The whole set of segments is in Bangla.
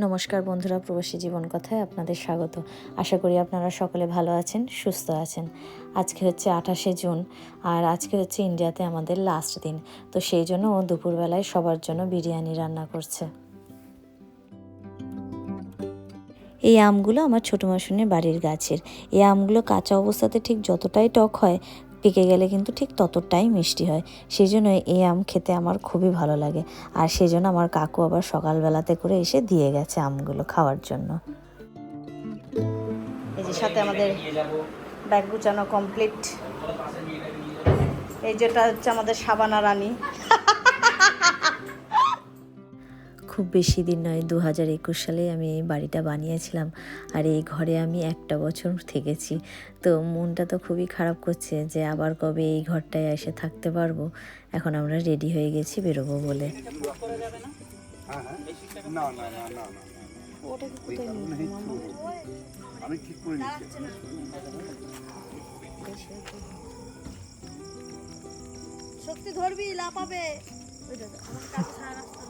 নমস্কার বন্ধুরা, প্রবাসী জীবন কথায় আপনাদের স্বাগত। আশা করি আপনারা সকলে ভালো আছেন, সুস্থ আছেন। আজকে হচ্ছে আঠাশে জুন, আর আজকে হচ্ছে ইন্ডিয়াতে আমাদের লাস্ট দিন। তো সেই জন্য ও দুপুরবেলায় সবার জন্য বিরিয়ানি রান্না করছে। এই আমগুলো আমার ছোটো মাসুনের বাড়ির গাছের। এই আমগুলো কাঁচা অবস্থাতে ঠিক যতটাই টক হয় পেকে গেলে কিন্তু ঠিক ততটাই মিষ্টি হয়। সেই জন্য এই আম খেতে আমার খুবই ভালো লাগে। আর সেই জন্য আমার কাকু আবার সকালবেলাতে করে এসে দিয়ে গেছে আমগুলো খাওয়ার জন্য। এই যে সাথে আমাদের ব্যাগ গুছানো কমপ্লিট এই যেটা হচ্ছে আমাদের সাবানা রানী। খুব বেশি দিন নয় দু হাজার একুশ সালে আমি এই বাড়িটা বানিয়েছিলাম আর এই ঘরে আমি একটা বছর থেকেছি। তো মনটা তো খুবই খারাপ করছে যে আবার কবে এই ঘরটায় এসে থাকতে পারব। এখন আমরা রেডি হয়ে গেছি বেরোবো বলে। শক্তি ধরবি লাপাবে ওই দাদা আমার কাছে রাস্তা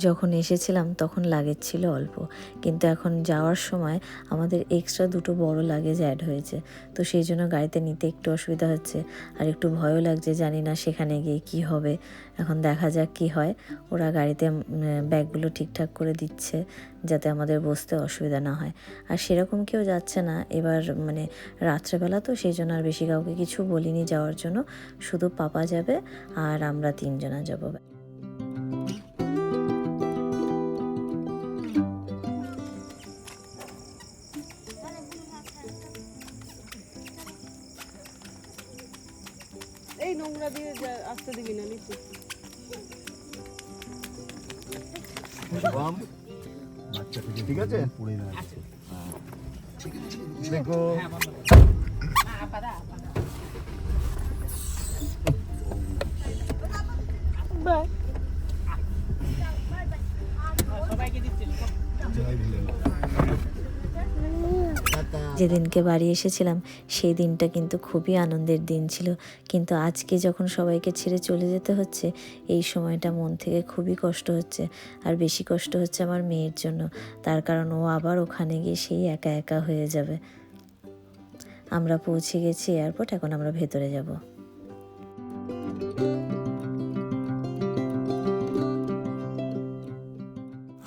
যখন এসেছিলাম তখন লাগেজ ছিল অল্প। কিন্তু এখন যাওয়ার সময় আমাদের এক্সট্রা দুটো বড় লাগেজ অ্যাড হয়েছে। তো সেই জন্য গাড়িতে নিতে একটু অসুবিধা হচ্ছে। আর একটু ভয়ও লাগছে, জানি না সেখানে গিয়ে কি হবে। এখন দেখা যাক কি হয়। ওরা গাড়িতে ব্যাগগুলো ঠিকঠাক করে দিচ্ছে যাতে আমাদের বসতে অসুবিধা না হয়। আর সেরকম কেউ যাচ্ছে না। এবার মানে রাত্রেবেলা তো সেই জন্য আর বেশি কাউকে কিছু বলিনি যাওয়ার জন্য। শুধু পাপা যাবে আর আমরা তিনজনা যাব। আসতে দিবি না নিচে ঠিক আছে? দেখো। যেদিনকে বাড়ি এসেছিলাম, সেই দিনটা কিন্তু খুবই আনন্দের দিন ছিল। কিন্তু আজকে যখন সবাইকে ছেড়ে চলে যেতে হচ্ছে, এই সময়টা মন থেকে খুবই কষ্ট হচ্ছে। আর বেশি কষ্ট হচ্ছে আমার মেয়ের জন্য। তার কারণ ও আবার ওখানে গিয়ে সেই একা একা হয়ে যাবে। আমরা পৌঁছে গেছি এয়ারপোর্ট এখন আমরা ভেতরে যাব।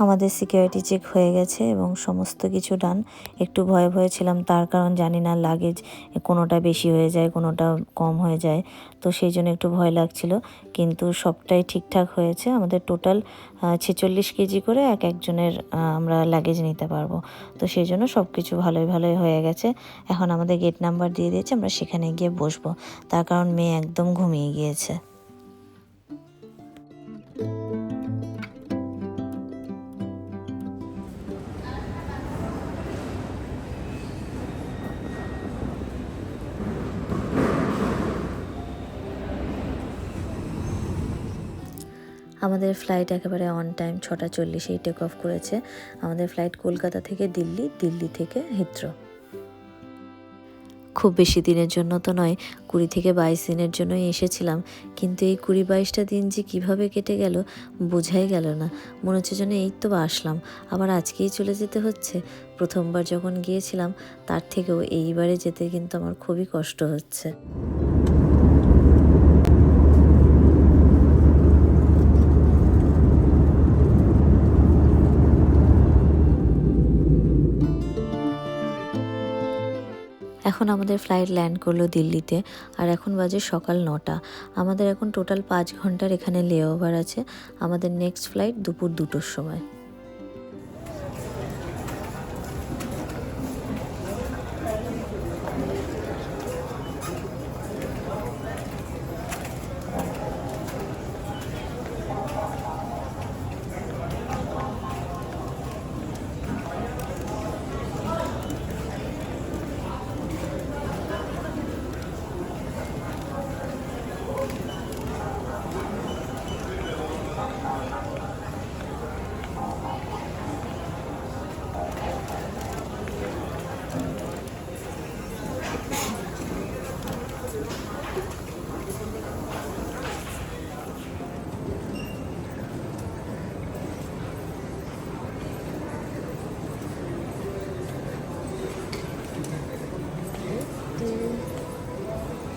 আমাদের সিকিউরিটি চেক হয়ে গেছে এবং সমস্ত কিছু ডান একটু ভয়ে ভয়ে ছিলাম, তার কারণ জানি না লাগেজ কোনোটা বেশি হয়ে যায়, কোনোটা কম হয়ে যায়, তো সেই জন্য একটু ভয় লাগছিল। কিন্তু সবটাই ঠিকঠাক হয়েছে, আমাদের টোটাল ছেচল্লিশ কেজি করে এক একজনের আমরা লাগেজ নিতে পারব। তো সেই জন্য সব কিছু ভালোই ভালোই হয়ে গেছে। এখন আমাদের গেট নাম্বার দিয়ে দিয়েছে, আমরা সেখানে গিয়ে বসবো। তার কারণ মেয়ে একদম ঘুমিয়ে গিয়েছে। আমাদের ফ্লাইট একেবারে অন টাইম ছটা চল্লিশেই টেক অফ করেছে। আমাদের ফ্লাইট কলকাতা থেকে দিল্লি দিল্লি থেকে হিথ্রো খুব বেশি দিনের জন্য তো নয়, কুড়ি থেকে বাইশ দিনের জন্যই এসেছিলাম। কিন্তু এই কুড়ি বাইশটা দিন যে কীভাবে কেটে গেল, বোঝাই গেল না। মনে হচ্ছে যেন এই তো আসলাম। আবার আজকেই চলে যেতে হচ্ছে। প্রথমবার যখন গিয়েছিলাম, তার থেকেও এইবারে যেতে কিন্তু আমার খুবই কষ্ট হচ্ছে। এখন আমাদের ফ্লাইট ল্যান্ড করল দিল্লিতে, আর এখন বাজে সকাল নটা। আমাদের এখন টোটাল পাঁচ ঘণ্টার এখানে লেওভার আছে। আমাদের নেক্সট ফ্লাইট দুপুর দুটোর সময়।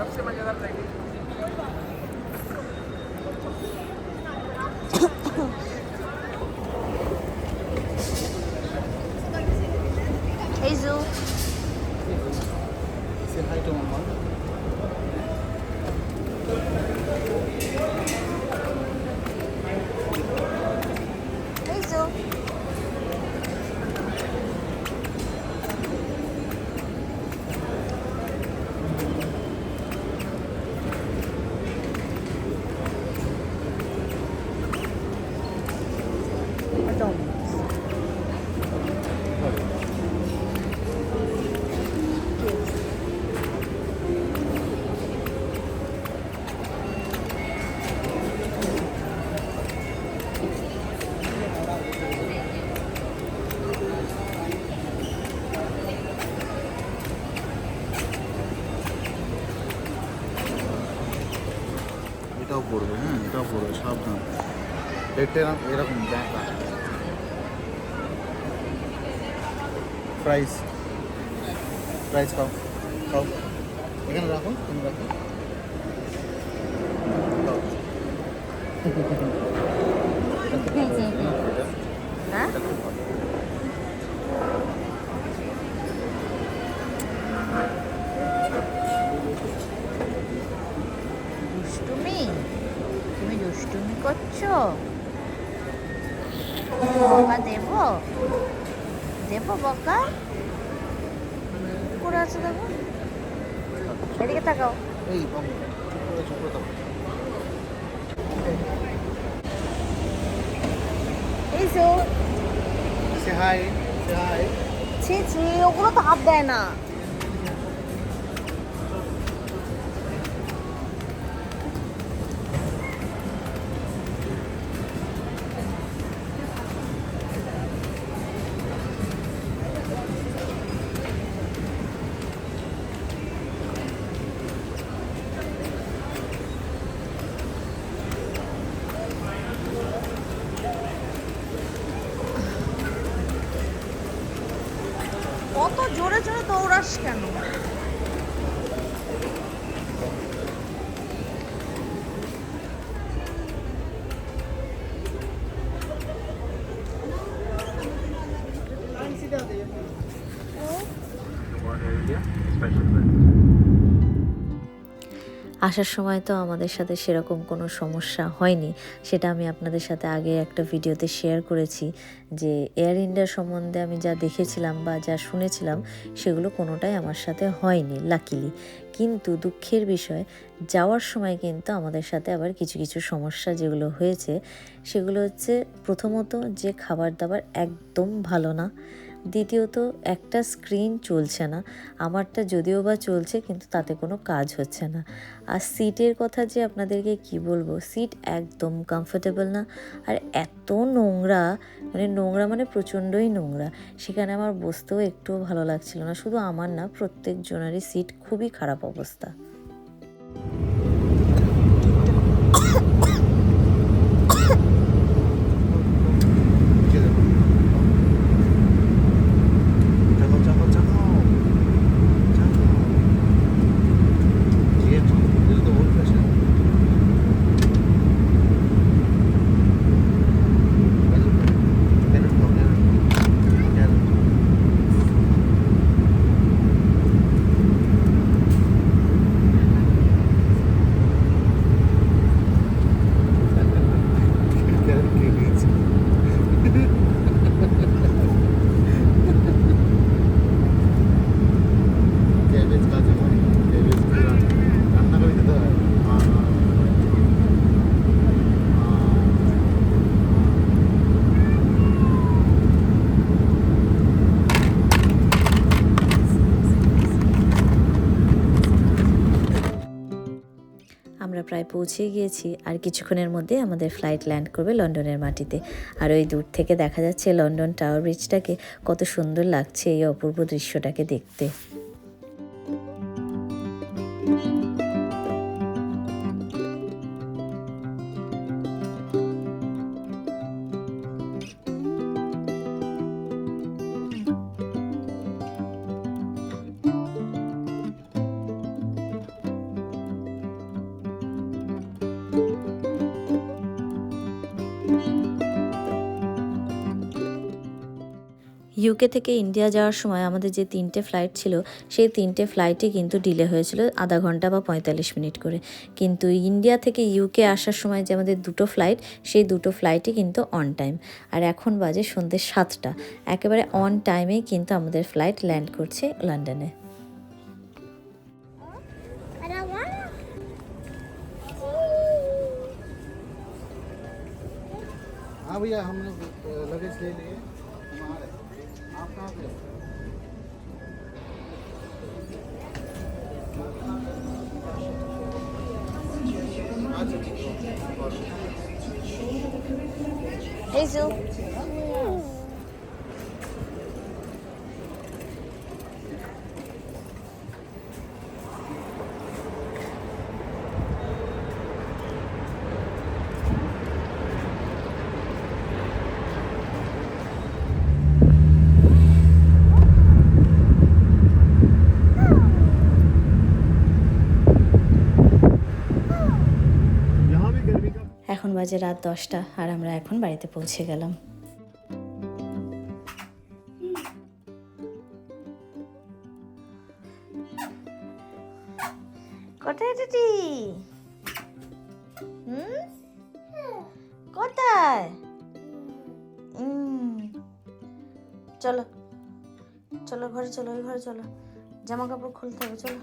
এই দেখতে এরকম এরকম দেখা প্রাইস প্রাইস খাও খাও এখানে রাখো তুমি রাখো খাও। হ্যাঁ এটা খুব ভালো। দুষ্টুমি তুমি দুষ্টুমি করছো বকা দেব? দেব বকা? করে আছে দেখো? এদিকে তাকাও। এই এই সে হাই হাই ছি ছি ওগুলো তো হাত দেয় না। আসার সময় তো আমাদের সাথে সেরকম কোনো সমস্যা হয়নি। সেটা আমি আপনাদের সাথে আগে একটা ভিডিওতে শেয়ার করেছি যে এয়ার ইন্ডিয়া সম্বন্ধে আমি যা দেখেছিলাম বা যা শুনেছিলাম, সেগুলো কোনোটাই আমার সাথে হয়নি লাকিলি কিন্তু দুঃখের বিষয়, যাওয়ার সময় কিন্তু আমাদের সাথে আবার কিছু কিছু সমস্যা যেগুলো হয়েছে, সেগুলো হচ্ছে প্রথমত যে খাবার দাবার একদম ভালো না। দ্বিতীয়ত, একটা স্ক্রিন চলছে না। আমারটা যদিও বা চলছে, কিন্তু তাতে কোনো কাজ হচ্ছে না। আর সিটের কথা যে আপনাদেরকে কি বলব? সিট একদম কমফোর্টেবল না। আর এত নোংরা মানে নোংরা মানে প্রচণ্ডই নোংরা। সেখানে আমার বসতেও একটুও ভালো লাগছিল না। শুধু আমার না প্রত্যেক জনেরই সিট খুবই খারাপ অবস্থা। পৌঁছে গিয়েছি আর কিছুক্ষণের মধ্যে আমাদের ফ্লাইট ল্যান্ড করবে লন্ডনের মাটিতে। আর ওই দূর থেকে দেখা যাচ্ছে লন্ডন টাওয়ার ব্রিজটাকে কত সুন্দর লাগছে এই অপূর্ব দৃশ্যটাকে দেখতে। ইউকে থেকে ইন্ডিয়া যাওয়ার সময় আমাদের যে তিনটে ফ্লাইট ছিল সেই তিনটে ফ্লাইটে কিন্তু ডিলে হয়েছিল আধা ঘন্টা বা পঁয়তাল্লিশ মিনিট করে কিন্তু ইন্ডিয়া থেকে ইউকে আসার সময় যে আমাদের দুটো ফ্লাইট সেই দুটো ফ্লাইটই কিন্তু অন টাইম আর এখন বাজে সন্ধ্যে সাতটা একেবারে অন টাইমেই কিন্তু আমাদের ফ্লাইট ল্যান্ড করছে লন্ডনে हाँ भैया हम लोग लगेज ले लिए Hazel. এখন বাজে রাত দশটা আর আমরা এখন বাড়িতে পৌঁছে গেলাম। কোথায় দিদি হুম? কোথায়? চলো চলো ঘরে, চলো ওই ঘরে, চলো। জামা কাপড় খুলতে হবে, চলো।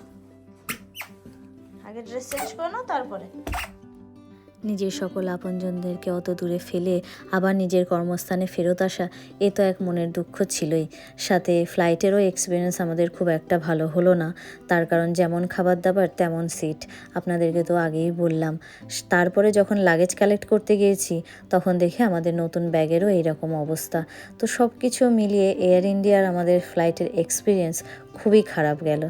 আগে ড্রেস চেঞ্জ করে তারপরে। নিজের সকল আপনজনদেরকে অত দূরে ফেলে আবার নিজের কর্মস্থানে ফেরত আসা, এ তো এক মনের দুঃখ ছিলই। সাথে ফ্লাইটেরও এক্সপিরিয়েন্স আমাদের খুব একটা ভালো হলো না। তার কারণ যেমন খাবার দাবার তেমন সিট আপনাদেরকে তো আগেই বললাম। তারপরে যখন লাগেজ কালেক্ট করতে গিয়েছি, তখন দেখে আমাদের নতুন ব্যাগেরও এইরকম অবস্থা। তো সব কিছু মিলিয়ে এয়ার ইন্ডিয়ার আমাদের ফ্লাইটের এক্সপিরিয়েন্স খুবই খারাপ গেল।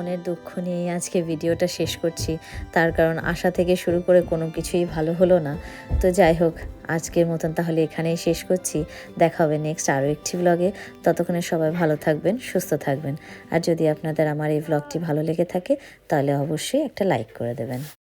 মনের দুঃখ নিয়েই আজকে ভিডিওটা শেষ করছি। তার কারণ আশা থেকে শুরু করে কোনো কিছুই ভালো হলো না। তো যাই হোক, আজকের মতন তাহলে এখানেই শেষ করছি। দেখা হবে নেক্সট আরও একটি ব্লগে ততক্ষণে সবাই ভালো থাকবেন, সুস্থ থাকবেন। আর যদি আপনাদের আমার এই ব্লগটি ভালো লেগে থাকে, তাহলে অবশ্যই একটা লাইক করে দেবেন।